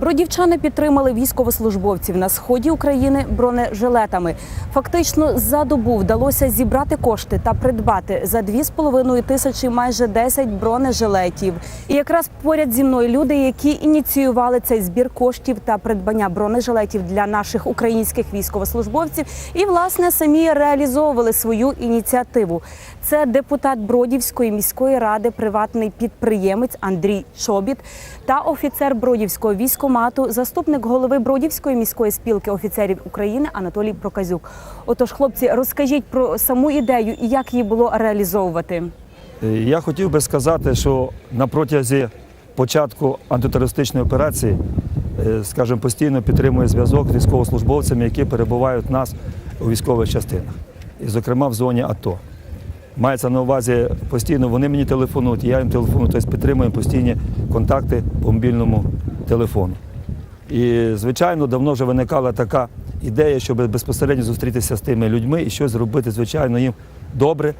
Бродівчани підтримали військовослужбовців на сході України бронежилетами. Фактично за добу вдалося зібрати кошти та придбати за 2,5 тисячі майже 10 бронежилетів. І якраз поряд зі мною люди, які ініціювали цей збір коштів та придбання бронежилетів для наших українських військовослужбовців, і власне самі реалізовували свою ініціативу. Це депутат Бродівської міської ради, приватний підприємець Андрій Чобіт та офіцер Бродівського військомату, заступник голови Бродівської міської спілки офіцерів України Анатолій Проказюк. Отож, хлопці, розкажіть про саму ідею і як її було реалізовувати. Е, Я хотів би сказати, що на протязі початку антитерористичної операції, е, скажімо, постійно підтримує зв'язок з військовослужбовцями, які перебувають у нас у військових частинах, і, зокрема, в зоні АТО. Мається на увазі постійно, вони мені телефонують, я їм телефоную, тобто підтримуємо постійні контакти по мобільному телефону. І, звичайно, давно вже виникала така ідея, щоб безпосередньо зустрітися з тими людьми і щось зробити, звичайно, їм добре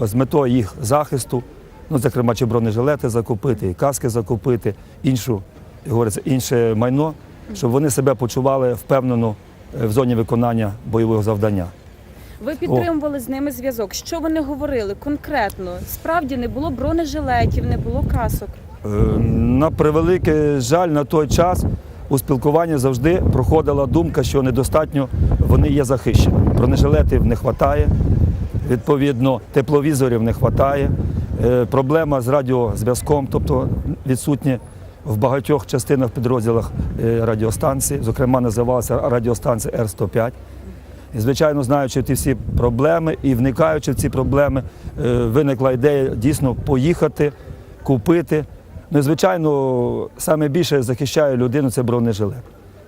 з метою їх захисту, ну, зокрема, чи бронежилети закупити, і каски закупити, іншу, як говориться, інше майно, щоб вони себе почували впевнено е, в зоні виконання бойового завдання. Ви підтримували з ними зв'язок. Що вони говорили конкретно? Справді не було бронежилетів, не було касок. Е, На превеликий жаль, на той час у спілкуванні завжди проходила думка, що недостатньо вони є захищені. Бронежилетів не вистачає, відповідно, тепловізорів не вистачає. Проблема з радіозв'язком, тобто відсутні в багатьох частинах підрозділах е, радіостанції, зокрема, називалася радіостанція Р-105. І, звичайно, знаючи ті всі проблеми і вникаючи в ці проблеми, е, виникла ідея дійсно поїхати, купити. Ну і, звичайно, саме більше захищає людину це бронежилет.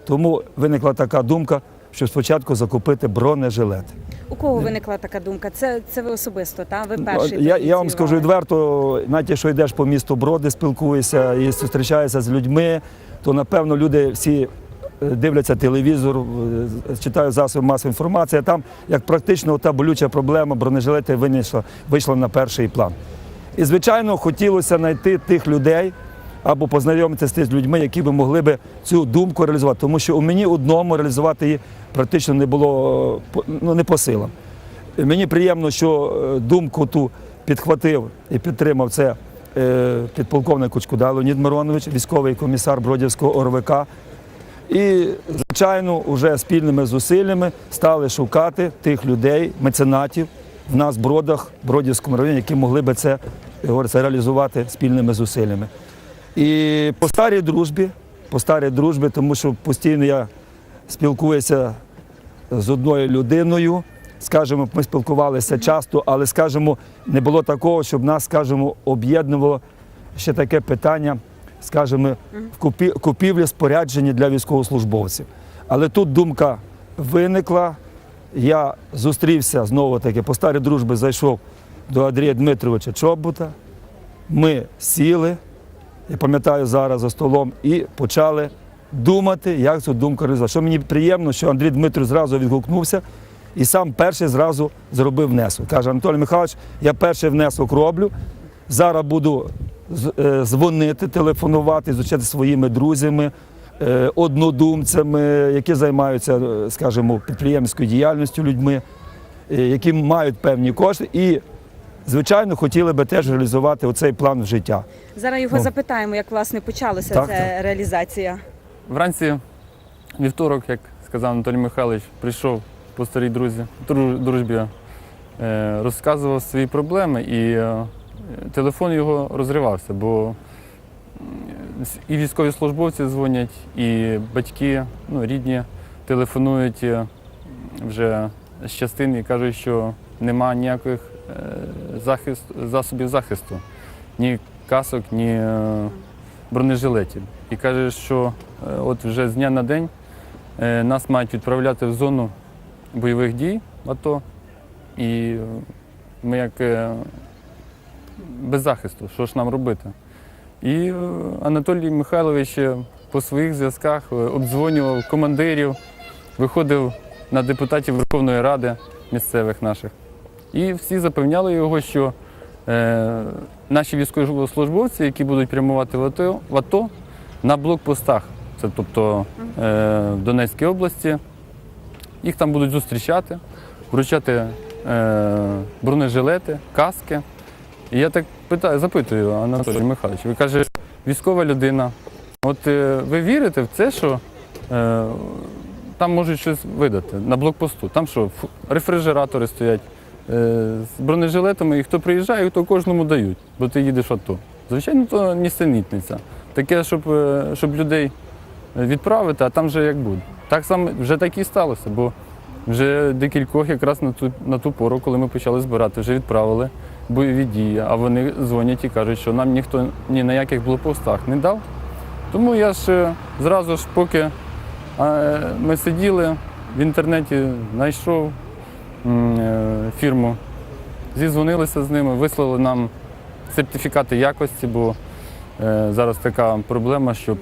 Тому виникла така думка, що спочатку закупити бронежилети. У кого виникла така думка? Це, це ви особисто, та? Ви перший. Я, я вам скажу відверто, навіть якщо йдеш по місту Броди, спілкуєшся і зустрічаєшся з людьми, то напевно люди всі е, дивляться телевізор, е, читають засоби масової інформації. а Там як практично та болюча проблема бронежилети винесла, вийшла на перший план. І, звичайно, хотілося знайти тих людей або познайомитися з людьми, які би могли би цю думку реалізувати. Тому що у мені одному реалізувати її практично не було е, ну, не по силам. Мені приємно, що е, думку ту підхватив і підтримав це е, підполковник Кучкуда Леонід Миронович, військовий комісар Бродівського ОРВК. І, звичайно, вже спільними зусиллями стали шукати тих людей, меценатів в нас в Бродах, Бродівському районі, які могли би це, говориться, реалізувати спільними зусиллями. І по старій дружбі, по старій дружбі, тому що постійно я спілкуюся з одною людиною. Скажімо, ми спілкувалися часто, але скажімо, не було такого, щоб нас, скажімо, об'єднувало ще таке питання, скажімо, в купівлі спорядження для військовослужбовців. Але тут думка виникла. Я зустрівся знову таки по старій дружбі, зайшов до Андрія Дмитровича Чобота. Ми сіли, я пам'ятаю зараз за столом, і почали думати, як цю думку реалізувати. Що мені приємно, що Андрій Дмитрович зразу відгукнувся і сам перший зразу зробив внесок. Каже, Анатолій Михайлович, я перший внесок роблю. Зараз буду е, дзвонити, телефонувати, зустрічати своїми друзями, однодумцями, які займаються, е, скажімо, підприємницькою діяльністю людьми, е, які мають певні кошти. І, звичайно, хотіли би теж реалізувати оцей план в життя. Зараз його Ну. запитаємо, як власне почалася Так, ця реалізація. Вранці вівторок, як сказав Анатолій Михайлович, прийшов по старій друзі, дру- дружбі, е, розказував свої проблеми, і е, телефон його розривався, бо і військові службовці дзвонять, і батьки, ну, рідні телефонують е, вже з частин і кажуть, що нема ніяких е, захист, засобів захисту, ні касок, ні е, бронежилетів. І каже, що от вже з дня на день нас мають відправляти в зону бойових дій АТО. І ми як без захисту, що ж нам робити? І е, Анатолій Михайлович е, по своїх зв'язках е, обдзвонював командирів, виходив на депутатів Верховної Ради місцевих наших. І всі запевняли його, що е, наші військовослужбовці, які будуть прямувати в АТО, в АТО на блокпостах це тобто е, в Донецькій області. Їх там будуть зустрічати, вручати е, бронежилети, каски. І я так питаю, запитую Анатолій Михайлович, ви каже, військова людина. От е, ви вірите в це, що е, там можуть щось видати на блокпосту? Там що, рефрижератори стоять е, з бронежилетами, і хто приїжджає, то кожному дають, бо ти їдеш в АТО. Звичайно, то нісенітниця. Таке, щоб, е, щоб людей відправити, а там вже як буде. Так само вже так і сталося, бо вже декількох якраз на ту, на ту пору, коли ми почали збирати, вже відправили бойові дії, а вони дзвонять і кажуть, що нам ніхто ні на яких блокпостах не дав. Тому я ж зразу ж, поки ми сиділи в інтернеті, знайшов е, фірму, зізвонилися з ними, вислали нам сертифікати якості, бо е, зараз така проблема, що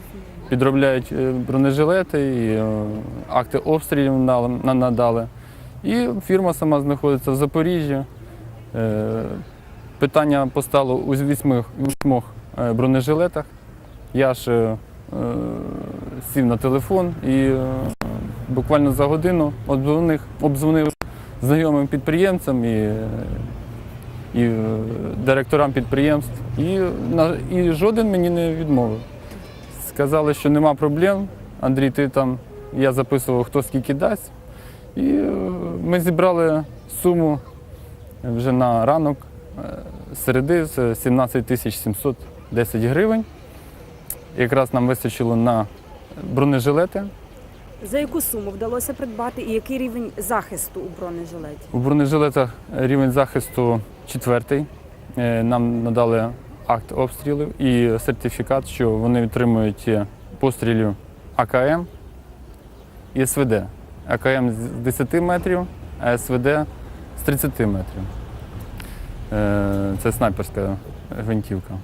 підробляють е, бронежилети і акти обстрілів надали. І фірма сама знаходиться в Запоріжжі. Питання постало у вісьмох е, бронежилетах. Я ж е, е, сів на телефон і е, буквально за годину обдзвонив, обдзвонив знайомим підприємцям і, і е, директорам підприємств. І, і жоден мені не відмовив. Сказали, що нема проблем. Андрій, ти там, я записував, хто скільки дасть. І е, ми зібрали суму вже на ранок середи з 17 тисяч 710 гривень. Якраз нам вистачило на бронежилети. За яку суму вдалося придбати і який рівень захисту у бронежилеті? У бронежилетах рівень захисту четвертий. Е, Нам надали акт обстрілів і сертифікат, що вони отримують е, пострілів АКМ і СВД. АКМ з 10 метрів, а СВД з 30 метрів. Е, Це снайперська гвинтівка.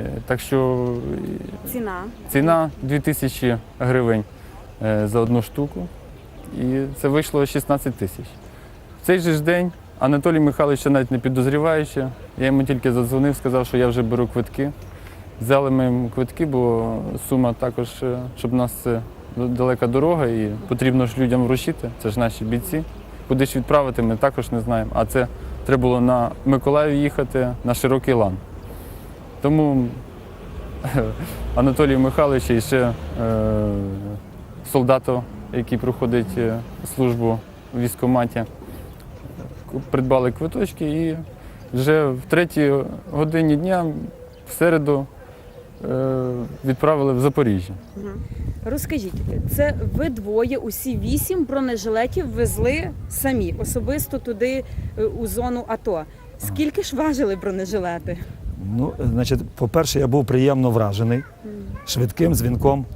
Е, Так що Ціна Ціна 2000 гривень е, за одну штуку. І це вийшло 16 тисяч. В цей же ж день Анатолій Михайлович навіть не підозріваючи, я йому тільки задзвонив, сказав, що я вже беру квитки. Взяли ми йому квитки, бо сума також, щоб у нас це далека дорога і потрібно ж людям вручити. Це ж наші бійці. Куди ж відправити, ми також не знаємо. А це треба було на Миколаїв їхати на широкий лан. Тому Анатолій Михайлович і ще е, солдату, який проходить е, службу в військкоматі, придбали квиточки і вже в третій годині дня в середу відправили в Запоріжжя. Розкажіть, це ви двоє, усі вісім бронежилетів везли самі, особисто туди е, у зону АТО. Скільки ж важили бронежилети? Ну, значить, по-перше, я був приємно вражений швидким дзвінком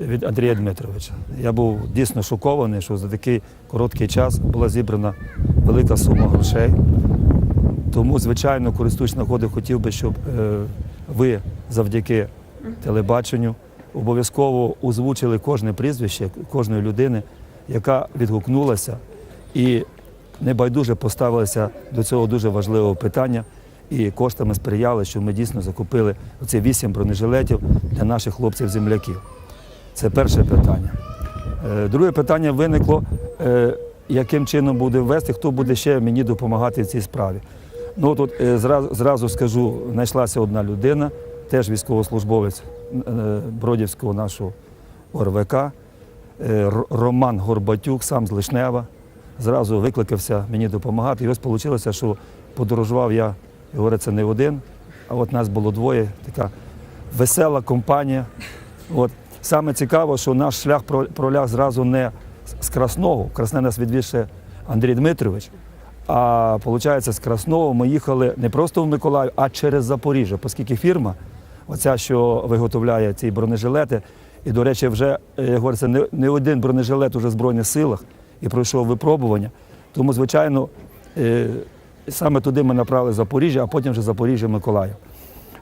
від Андрія Дмитровича. Я був дійсно шокований, що за такий короткий час була зібрана велика сума грошей. Тому, звичайно, користуючись нагодою, хотів би, щоб е, ви завдяки телебаченню обов'язково озвучили кожне прізвище кожної людини, яка відгукнулася і небайдуже поставилася до цього дуже важливого питання. І коштами сприяли, що ми дійсно закупили оці вісім бронежилетів для наших хлопців-земляків. Це перше питання. Е, Друге питання виникло, е, яким чином буде ввести, хто буде ще мені допомагати в цій справі. Ну тут е, зразу, зразу скажу, знайшлася одна людина, теж військовослужбовець е, Бродівського нашого ОРВК, е, Роман Горбатюк, сам з Лишнева. Зразу викликався мені допомагати. І ось вийшло, що подорожував я, і говорить, це не один, а от нас було двоє, така весела компанія. От. Саме цікаво, що наш шлях проляг зразу не з Красного. Красне нас відвіз Андрій Дмитрович. А виходить, з Красного ми їхали не просто в Миколаїв, а через Запоріжжя, оскільки фірма, оця, що виготовляє ці бронежилети, і, до речі, вже е, як говориться, не, не один бронежилет уже в Збройних силах і пройшов випробування. Тому, звичайно, е, саме туди ми направили Запоріжжя, а потім вже Запоріжжя Миколаїв.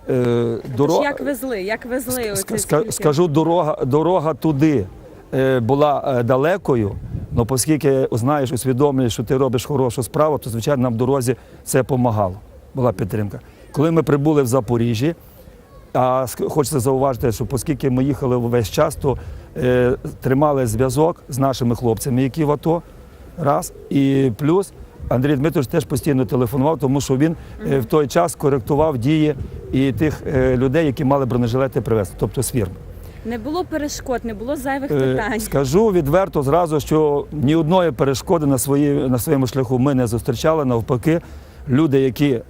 Е, Тож доро- як везли? Як везли оце ска- скільки? Скажу, дорога, дорога туди е, була е, далекою, але оскільки знаєш, усвідомлюєш, що ти робиш хорошу справу, то звичайно нам в дорозі це допомагало. Була підтримка. Коли ми прибули в Запоріжжі, А хочеться зауважити, що оскільки ми їхали весь час, то е, тримали зв'язок з нашими хлопцями, які в АТО. Раз. І плюс Андрій Дмитрович теж постійно телефонував, тому що він е, в той час коректував дії і тих е, людей, які мали бронежилети привезти, тобто з фірм. Не було перешкод, не було зайвих Е, питань. Скажу відверто зразу, що ні одної перешкоди на, свої, на своєму шляху ми не зустрічали. Навпаки, люди, які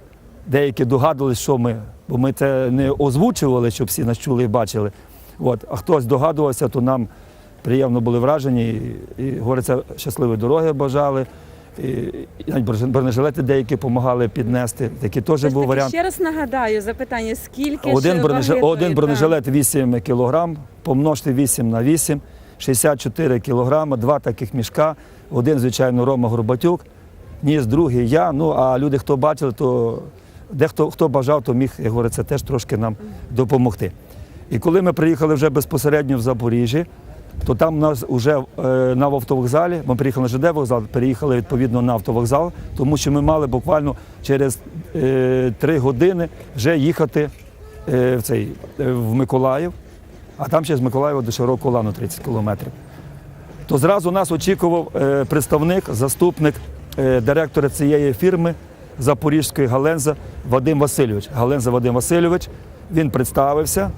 деякі догадувалися, що ми, бо ми це не озвучували, щоб всі нас чули і бачили. От, а хтось догадувався, то нам приємно були вражені і, і говориться, щасливої дороги бажали. І, і навіть бронежилети деякі допомагали піднести. Такий теж Все був варіант. Ще раз нагадаю запитання, скільки Один, бронежилет, один бронежилет 8 кг, помножте 8 на 8, 64 кг, два таких мішка, один, звичайно, Рома Горбатюк, ніс, другий я. Ну, а люди, хто бачили, то дехто хто бажав, то міг, як говориться, теж трошки нам допомогти. І коли ми приїхали вже безпосередньо в Запоріжжі, то там нас вже е, на автовокзалі, ми приїхали на ЖД вокзал, переїхали відповідно на автовокзал, тому що ми мали буквально через е, три години вже їхати е, в, цей, е, в Миколаїв, а там ще з Миколаєва до Широкого Лану 30 кілометрів. То зразу нас очікував е, представник, заступник е, директора цієї фірми Запорізької Галенза Вадим Васильович. Галенза Вадим Васильович. Він представився.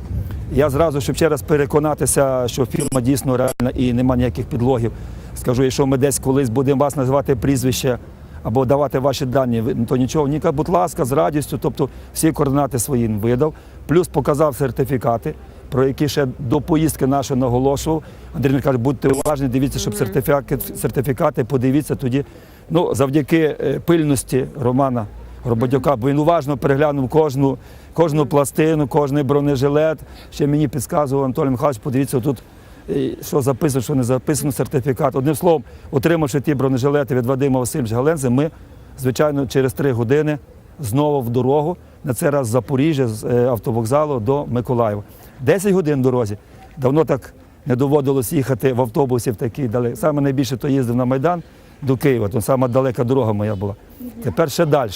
Я зразу, щоб ще раз переконатися, що фірма дійсно реальна і немає ніяких підлогів. Скажу, якщо ми десь колись будемо вас називати прізвище або давати ваші дані, то нічого. Ніка, будь ласка, з радістю, тобто всі координати свої видав, плюс показав сертифікати, про які ще до поїздки нашої наголошував. Андрій каже, будьте уважні, дивіться, щоб сертифікати, сертифікати, подивіться тоді. Ну, завдяки е, пильності Романа Рободюка, бо він уважно переглянув кожну, кожну пластину, кожний бронежилет. Ще мені підказував Анатолій Михайлович, подивіться, тут е, що записано, що не записано, сертифікат. Одним словом, отримавши ті бронежилети від Вадима Васильовича Галензи, ми, звичайно, через три години знову в дорогу, на цей раз з Запоріжжя, з е, автовокзалу до Миколаєва. 10 годин в дорозі. Давно так не доводилось їхати в автобусі в такий далекий. Саме найбільше то їздив на Майдан до Києва, то сама далека дорога моя була. Тепер ще далі.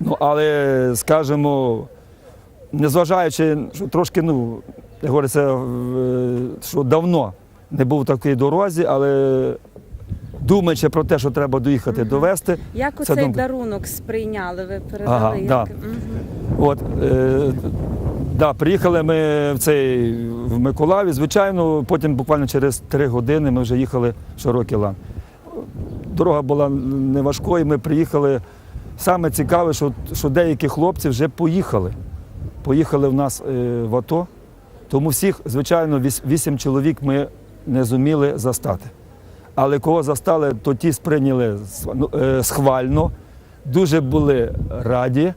Ну, але, скажімо, незважаючи, що трошки, ну, як говориться, що давно не був в такій дорозі, але думаючи про те, що треба доїхати довести, Як оцей думка. дарунок сприйняли? Ви передали? Ага, як? да. Мгм. От, е, да, приїхали ми в цей в Миколаїв. Звичайно, потім буквально через три години ми вже їхали в Широкий Лан. Дорога була не важкою, ми приїхали. Саме цікаве, що, що деякі хлопці вже поїхали. Поїхали в нас е, в АТО. Тому всіх, звичайно, вісім чоловік ми не зуміли застати. Але кого застали, то ті сприйняли ну, е, схвально, дуже були раді.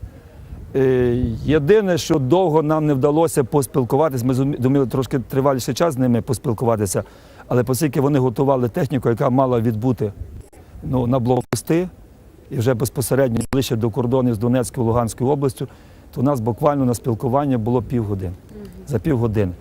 Е, Єдине, що довго нам не вдалося поспілкуватися, ми зумі- думали трошки триваліший час з ними поспілкуватися, але оскільки вони готували техніку, яка мала відбути ну, на блокпости, і вже безпосередньо ближче до кордонів з Донецькою Луганською областю, то у нас буквально на спілкування було півгодини. За півгодини.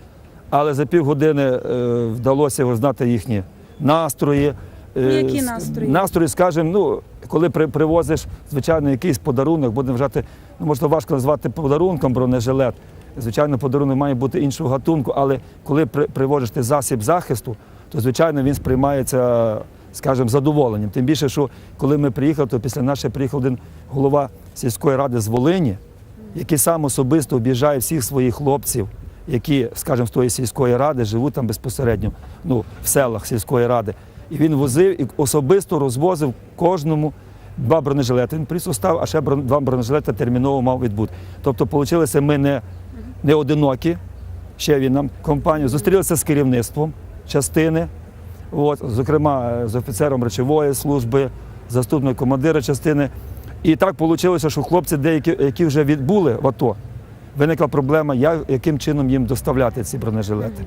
Але за півгодини е, вдалося знати їхні настрої. Ну, Е, які настрої? Настрої, скажімо, ну, коли при, привозиш, звичайно, якийсь подарунок, будемо вважати, ну, можна важко назвати подарунком бронежилет. Звичайно, подарунок має бути іншого гатунку, але коли при, привозиш ти засіб захисту, то звичайно він сприймається, скажімо, задоволенням. Тим більше, що коли ми приїхали, то після нас ще приїхав один голова сільської ради з Волині, який сам особисто об'їжджає всіх своїх хлопців, які, скажімо, з тої сільської ради живуть там безпосередньо ну, в селах сільської ради. І він возив і особисто розвозив кожному два бронежилети. Він приїзд став, а ще два бронежилети терміново мав відбути. Тобто, вийшло, ми не, не одинокі, ще він нам компанію, зустрілися з керівництвом частини, от, зокрема з офіцером речової служби, заступником командира частини. І так вийшло, що хлопці, деякі, які вже відбули в АТО, виникла проблема, як, яким чином їм доставляти ці бронежилети.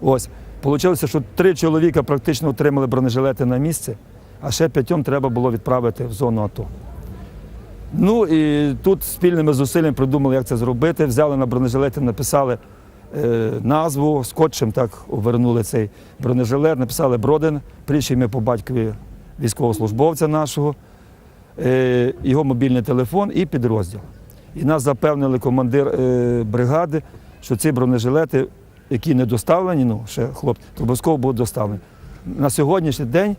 Ось. Получилося, що три чоловіка практично отримали бронежилети на місці, а ще п'ятьом треба було відправити в зону АТО. Ну і тут спільними зусиллями придумали, як це зробити. Взяли на бронежилети, написали назву, скотчем так обернули цей бронежилет, написали Бродин, прізвище ім'я по батькові військовослужбовця нашого, е, його мобільний телефон і підрозділ. І нас запевнили командир е, бригади, що ці бронежилети, які не доставлені, ну ще хлопці, обов'язково будуть доставлені. На сьогоднішній день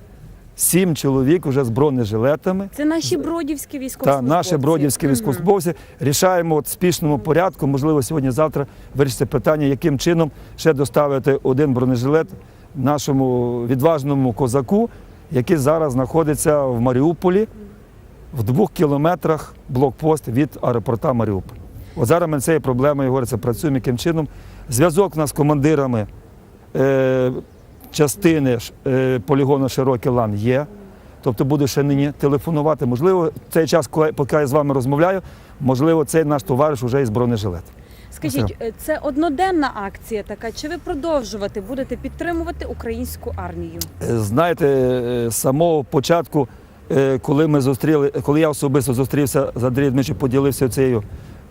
сім чоловік вже з бронежилетами. Це наші бродівські військовослужбовці. наші бродівські військовослужбовці рішаємо от в спішному порядку. Можливо, сьогодні-завтра вирішиться питання, яким чином ще доставити один бронежилет нашому відважному козаку, який зараз знаходиться в Маріуполі в двох кілометрах блокпост від аеропорта Маріуполь. От зараз ми цією проблемою говориться, працюємо яким чином. Зв'язок у нас з командирами е, частини е, полігону Широкий лан є. Тобто буду ще нині телефонувати. Можливо, цей час, коли поки я з вами розмовляю, можливо, цей наш товариш вже із бронежилет. Скажіть, е, це одноденна акція така? Чи ви продовжувати будете підтримувати українську армію? Е, Знаєте, з самого початку, коли ми зустріли, коли я особисто зустрівся з Андрієм Дмитровичем, поділився цією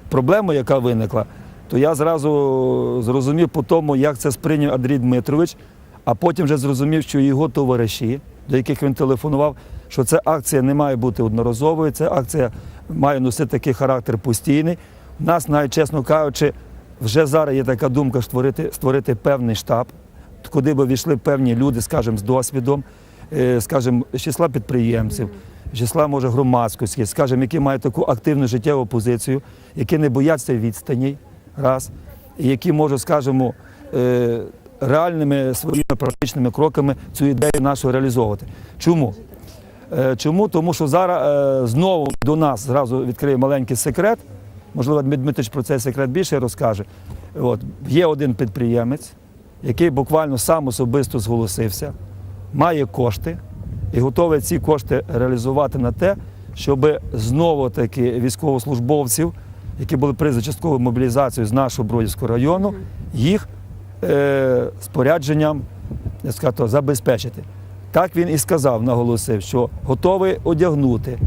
проблемою, яка виникла, то я зразу зрозумів по тому, як це сприйняв Андрій Дмитрович, а потім вже зрозумів, що його товариші, до яких він телефонував, що ця акція не має бути одноразовою, ця акція має носити такий характер постійний. У нас, навіть чесно кажучи, вже зараз є така думка створити, створити певний штаб, куди би війшли певні люди, скажімо, з досвідом, е, скажімо, з числа підприємців, з числа, може, громадськості, скажімо, які мають таку активну життєву позицію, які не бояться відстані, раз, і які можуть, скажімо, е, реальними своїми практичними кроками цю ідею нашу реалізовувати. Чому? Е, Чому? Тому що зараз е, знову до нас зразу відкриє маленький секрет. Можливо, Дмитрич про цей секрет більше розкаже. От, є один підприємець, який буквально сам особисто зголосився, має кошти і готовий ці кошти реалізувати на те, щоб знову таки військовослужбовців, які були призвані частковою мобілізацією з нашого Бродівського району, їх спорядженням я скажу, забезпечити. Так він і сказав, наголосив, що готовий одягнути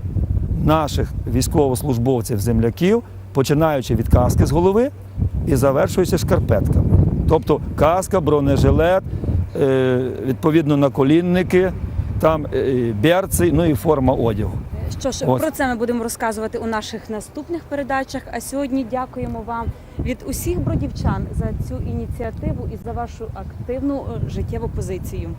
наших військовослужбовців, земляків, починаючи від каски з голови і завершуючи шкарпетками. Тобто каска, бронежилет, е, відповідно наколінники, там е, берці, ну і форма одягу. Що ж, Ось. про це ми будемо розказувати у наших наступних передачах. А сьогодні дякуємо вам від усіх бродівчан за цю ініціативу і за вашу активну е, життєву позицію.